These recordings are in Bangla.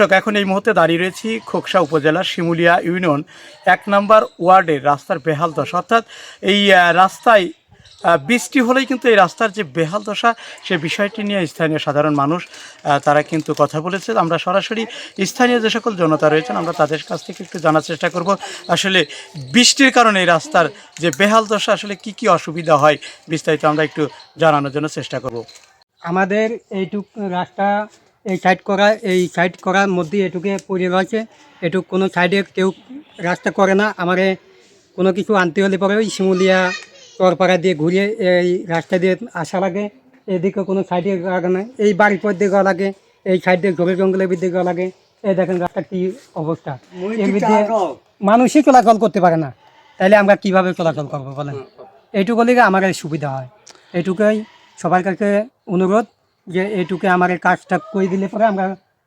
দর্শক, এখন এই মুহূর্তে দাঁড়িয়ে রয়েছি খোকসা উপজেলার শিমুলিয়া ইউনিয়ন এক নম্বর ওয়ার্ডের রাস্তার বেহাল দশা। অর্থাৎ এই রাস্তায় বৃষ্টি হলেই কিন্তু এই রাস্তার যে বেহাল দশা, সে বিষয়টি নিয়ে স্থানীয় সাধারণ মানুষ তারা কিন্তু কথা বলেছে। আমরা সরাসরি স্থানীয় যে সকল জনতা রয়েছেন, আমরা তাদের কাছ থেকে একটু জানার চেষ্টা করব, আসলে বৃষ্টির কারণে এই রাস্তার যে বেহাল দশা, আসলে কি কি অসুবিধা হয়, বিস্তারিত আমরা একটু জানানোর জন্য চেষ্টা করব। আমাদের এইটুক রাস্তা এই সাইড করা এই সাইড করার মধ্যে এটুকে পড়ে রয়েছে এটুক কোনো সাইডে কেউ রাস্তা করে না। আমারে কোনো কিছু আনতে হলে পরে ওই শিমুলিয়া চরপাড়া দিয়ে ঘুরিয়ে এই রাস্তা দিয়ে আসা লাগে। এদিকে কোনো সাইডে লাগে না এই বাড়ির পর দিয়ে লাগে। এই সাইড দিয়ে জমি জঙ্গলের যাওয়া লাগে। এই দেখেন রাস্তার কী অবস্থা। এর মধ্যে মানুষই চলাচল করতে পারে না। তাহলে আমরা কীভাবে চলাচল করব বলেন? এইটুকু লেগে আমার সুবিধা হয়। এইটুকুই সবার কাছে অনুরোধ। যে এইটুকু আমার এই কাজটা করে দিলে পরে আমরা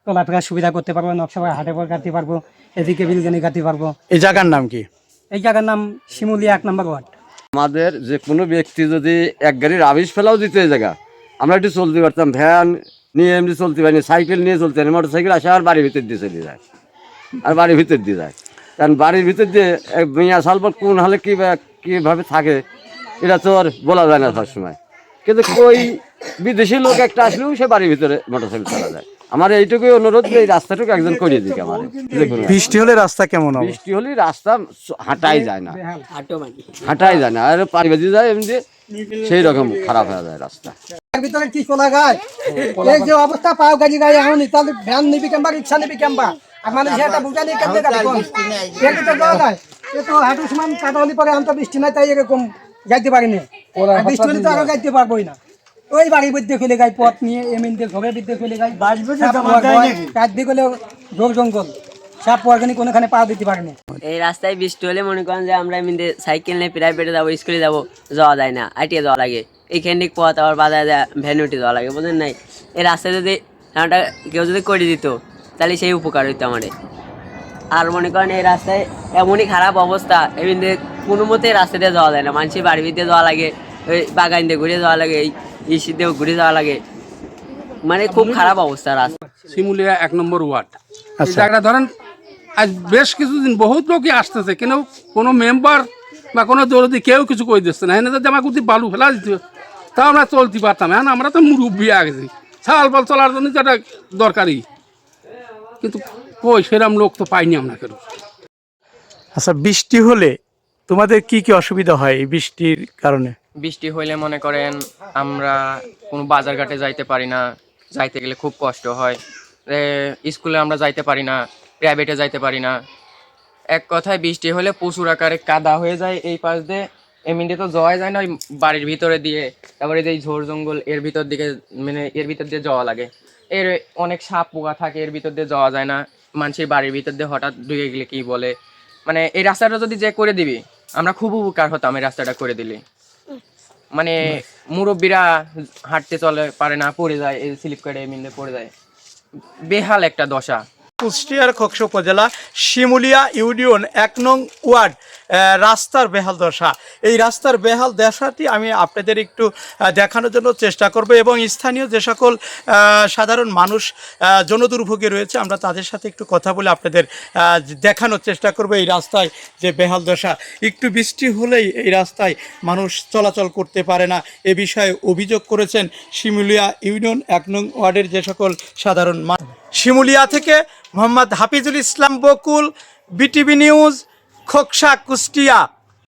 চলাফেরার সুবিধা করতে পারব নকশাবার হাটে পর কাটতে পারব এদিকে বিলগানি কাটতে পারব। এই জায়গার নাম কি? এই জায়গার নাম শিমুলিয়া এক নম্বর ওয়ার্ড। আমাদের যে কোনো ব্যক্তি যদি এক গাড়ির আবিষ ফেলাও দিতে এই জায়গা আমরা একটু চলতে পারতাম। ভ্যান নিয়ে এমনি চলতে পারিনি সাইকেল নিয়ে চলতে পারি মোটর সাইকেল আসে আর বাড়ির ভিতর দিয়ে চলে যায় আর বাড়ির ভিতর দিয়ে যায়। কারণ বাড়ির ভিতর দিয়ে এক মিয়া সালপর কোন হলে কী কীভাবে থাকে এটা তো আর বলা যায় না সবসময়। কিন্তু ওই বিদেশি লোক একটা আসলেও সে বাড়ির ভিতরে মোটর সাইকেল চালা যায়। আমার এইটুকুই অনুরোধ যে এই রাস্তাটুকু একজন করিয়ে দিক আমার। বৃষ্টি হলে রাস্তা কেমন হবে? বৃষ্টি হলে রাস্তা হাঁটাই যায় না। হাঁটাই যায় না। আর পানি বেঁধে যায় এমনি সেই রকম খারাপ হয়ে যায় রাস্তা। ভিতরে কি চলা গায় এই যে অবস্থা পাও গাড়ি তাহলে ভ্যান নিবি কেমবা রিক্সা নিবি কেমবা? আর মানুষ এটা বুঝা নেই কেমনে গাড়ি কোন এর ভিতরে যাওয়া যায়। এ তো হাঁটু সমান কাটা হলে পরে আনতো বৃষ্টি নাই তাই এরকম যাইতে পারিনি। বৃষ্টি হলে তো আরও যাইতে পারবোই না। ওই বাড়ির মধ্যে ফেলে গাই পথ নিয়ে এমন দিয়ে ঘরের মধ্যে ফেলে গাই চারদিকে হলে জোর জঙ্গল। সাপ কোনোখানে পা দিতে পারেনি এই রাস্তায় বৃষ্টি হলে মনে করেন যে আমরা এমনিতে সাইকেল নিয়ে প্রাইভেটে যাব স্কুলে যাব যাওয়া যায় না আইটিয়ে যাওয়া লাগে। এইখানে পথ আবার বাজারে যাওয়া লাগে বুঝলেন নাই? এই রাস্তায় যদি কেউ যদি করে দিত তাহলে সেই উপকার হইতো আমাদের আর মনে করেন এই রাস্তায় এমনই খারাপ অবস্থা এমনি কোনো মতে রাস্তা দিয়ে যাওয়া যায় না। মানুষের বাড়ির ভিতরে যাওয়া লাগে ওই বাগান দিয়ে ঘুরে যাওয়া লাগে এই ইসি দিয়েও ঘুরে যাওয়া লাগে। মানে খুব খারাপ অবস্থা রাস্তা। শিমুলিয়া এক নম্বর ওয়ার্ড। আচ্ছা। জায়গাটা ধরেন আজ বেশ কিছুদিন বহুত লোকই আসতেছে কিন্তু কোনো মেম্বার বা কোনো দৌলতি কেউ কিছু করে দিচ্ছে না। এনে যদি আমাকে যদি বালু ফেলা দিত তাও আমরা চলতে পারতাম এখন আমরা তো মুরব্বী আগেছি ছাল বল চলার জন্য যেটা দরকারি কিন্তু কই সেরকম লোক তো পাইনি আমরা কেন? আচ্ছা বৃষ্টি হলে তোমাদের কি কি অসুবিধা হয় এই বৃষ্টির কারণে? বৃষ্টি হইলে মনে করেন আমরা কোনো বাজার ঘাটে যাইতে পারি না, যাইতে গেলে খুব কষ্ট হয়। স্কুলে আমরা যাইতে পারি না প্রাইভেটে যাইতে পারি না। এক কথায় বৃষ্টি হলে প্রচুর আকারে কাদা হয়ে যায় এই পাশ দিয়ে। এমনিতে তো যাওয়াই যায় না ওই বাড়ির ভিতরে দিয়ে। তারপরে যে ঝোড় জঙ্গল, এর ভিতর দিকে মানে এর ভিতর দিয়ে যাওয়া লাগে। এর অনেক সাপ পোকা থাকে, এর ভিতর দিয়ে যাওয়া যায় না। মানুষের বাড়ির ভিতর দিয়ে হঠাৎ ঢুকে গেলে কি বলে? মানে এই রাস্তাটা যদি যে করে দিবি, আমরা খুব উপকার হতাম এই রাস্তাটা করে দিলে। মানে মুরব্বীরা হাঁটতে চলে পারে না পড়ে যায় এই স্লিপ কেটে মিলে পড়ে যায়। বেহাল একটা দশা। কুষ্টিয়ার খোকসা উপজেলা শিমুলিয়া ইউনিয়ন এক নং ওয়ার্ড রাস্তার বেহাল দশা। এই রাস্তার বেহাল দশাটি আমি আপনাদের একটু দেখানোর জন্য চেষ্টা করব এবং স্থানীয় যে সকল সাধারণ মানুষ জনদুর্ভোগে রয়েছে, আমরা তাদের সাথে একটু কথা বলে আপনাদের দেখানোর চেষ্টা করব এই রাস্তায় যে বেহাল দশা। একটু বৃষ্টি হলেই এই রাস্তায় মানুষ চলাচল করতে পারে না। এ বিষয়ে অভিযোগ করেছেন শিমুলিয়া ইউনিয়ন এক নং ওয়ার্ডের যে সকল সাধারণ মানুষ শিমুলিয়া থেকে মোহাম্মদ হাফিজুল ইসলাম বকুল বিটিভি নিউজ খোকসা কুষ্টিয়া।